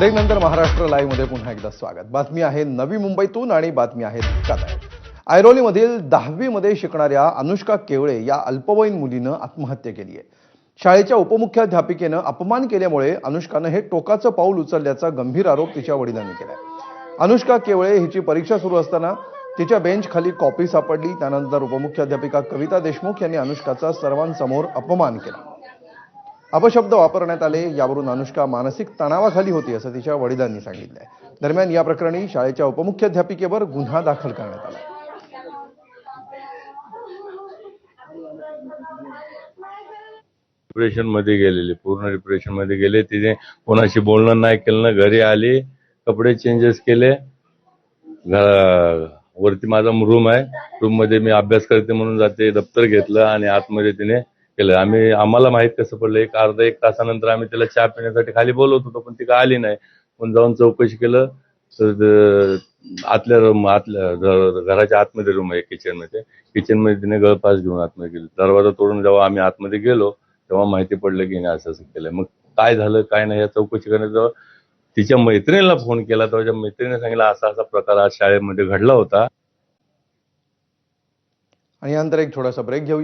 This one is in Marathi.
ब्रेकनंतर महाराष्ट्र लाईव्हमध्ये पुन्हा एकदा स्वागत. बातमी आहे नवी मुंबईतून आणि बातमी आहे धक्कादायक ऐरोलीमधील दहावीमध्ये शिकणाऱ्या अनुष्का केवळे या अल्पवयीन मुलीनं आत्महत्या केली आहे. शाळेच्या उपमुख्याध्यापिकेनं अपमान केल्यामुळे अनुष्कानं हे टोकाचं पाऊल उचलल्याचा गंभीर आरोप तिच्या वडिलांनी केलाय. अनुष्का केवळे हिची परीक्षा सुरू असताना तिच्या बेंच खाली कॉपी सापडली. त्यानंतर उपमुख्याध्यापिका कविता देशमुख यांनी अनुष्काचा सर्वांसमोर अपमान केला. अपशब्द वापरण्यात आले यावरून अनुष्का मानसिक तणावाखाली होती असं तिच्या वडिलांनी सांगितलंय. दरम्यान या प्रकरणी शाळेच्या उपमुख्याध्यापिकेवर गुन्हा दाखल करण्यात आला. डिप्रेशनमध्ये गेलेले पूर्ण डिप्रेशनमध्ये गेले. तिने कोणाशी बोलणं नाही केलं घरी आली कपडे चेंजेस केले. वरती माझा रूम आहे. रूममध्ये मी अभ्यास करते म्हणून जाते दप्तर घेतलं आणि आतमध्ये तिने केलं. आम्ही आम्हाला माहीत कसं पडलं एक अर्धा एक तासानंतर आम्ही तिला चहा पिण्यासाठी खाली बोलवत होतो पण ती काय आली नाही. पण जाऊन चौकशी केलं तर आतल्या रूम आतल्या घराच्या आतमध्ये रूम आहे किचनमध्ये किचनमध्ये तिने गळपास घेऊन आतमध्ये गेली. दरवाजा तोडून जेव्हा आम्ही आतमध्ये गेलो तेव्हा माहिती पडलं की नाही असं असं केलं मग काय झालं काय नाही या चौकशी करण्यात तिच्या मैत्रिणीला फोन केला तेव्हा मैत्रिणीने सांगितलं असा असा प्रकार आज शाळेमध्ये घडला होता. आणि यानंतर एक थोडासा ब्रेक घेऊया.